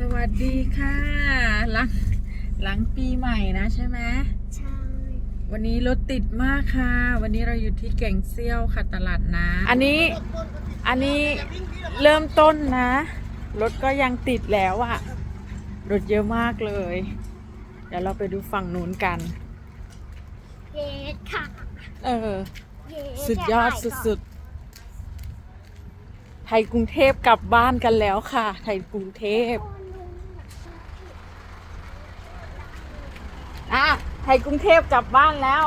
สวัสดีค่ะ หลังหลังปีใหม่นะใช่ไหมใช่วันนี้รถติดมากค่ะ วันนี้เราอยู่ที่แก่งเซียวค่ะตลาดน้ำอันนี้อันนี้เริ่มต้นนะ รถก็ยังติดแล้วอะรถเยอะมากเลย เดี๋ยวเราไปดูฝั่งนู้นกัน เย้ค่ะเออเย้สุดยอดสุดๆ ไทยกรุงเทพกลับบ้านกันแล้วค่ะ ไทยกรุงเทพ อะไทยกรุงเทพกลับบ้านแล้ว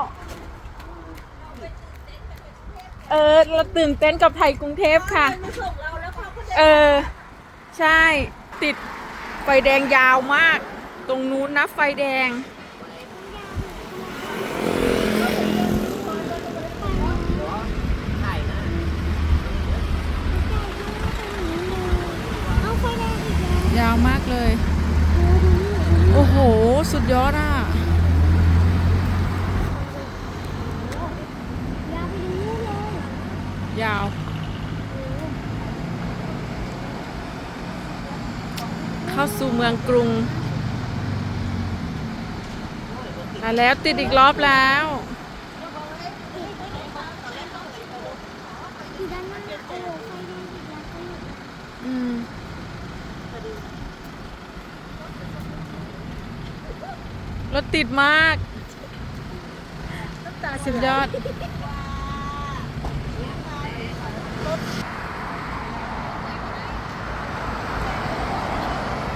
เออ เราตื่นเต้นกับไทยกรุงเทพค่ะเออ ใช่ ติดไฟแดงยาวมาก ตรงนู้นนะไฟแดง เอาไฟแดงอีกแล้วยาวมากเลย โอ้โอ้โหสุดยอดอะ ยาวไปดูนู่นเลย ยาว เข้าสู่เมืองกรุงมาแล้วติดอีกรอบแล้วอยู่ด้านหน้าโอ้ไฟแดงอีกแล้วอืมรถติดมากสุดยอด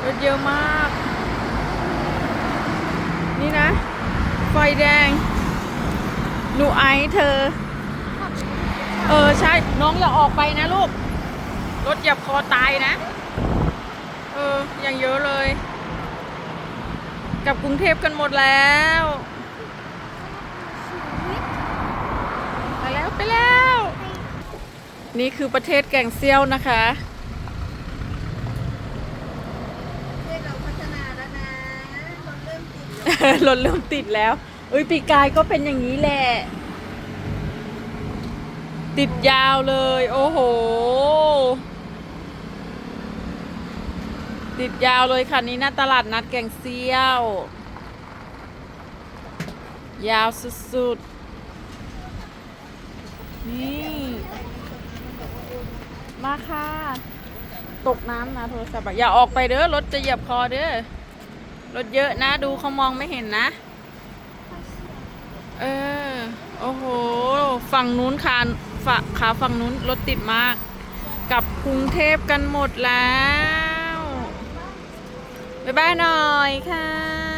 รถเยอะมาก นี่นะ ไฟแดง หนูไอเธอ เออ ใช่ น้องอย่าออกไปนะลูก รถเหยียบคอตายนะ เออ อย่างเยอะเลย กับกรุงเทพกันหมดแล้วไปแล้ว ไปแล้ว นี่คือประเทศแก่งเซียวนะคะ เราพัฒนาแล้วนะเราเริ่มติด รถเริ่มติดแล้ว อุ้ยปีกายก็เป็นอย่างนี้แหละ ติดยาวเลย โอ้โห ติดยาวเลยค่ะนี่หน้าตลาดนัดแก่งเซียว ยาวสุดๆ นี่ มาค่ะ ตกน้ำนะโทรศัพท์อย่าออกไปเด้อรถจะเหยียบคอเด้อ รถเยอะนะ ดูเขามองไม่เห็นนะ เออ โอ้โห ฝั่งนู้นขาฝั่งขาฝั่งนู้นรถติดมาก กับกรุงเทพกันหมดแล้ว บ๊ายบายหน่อยค่ะ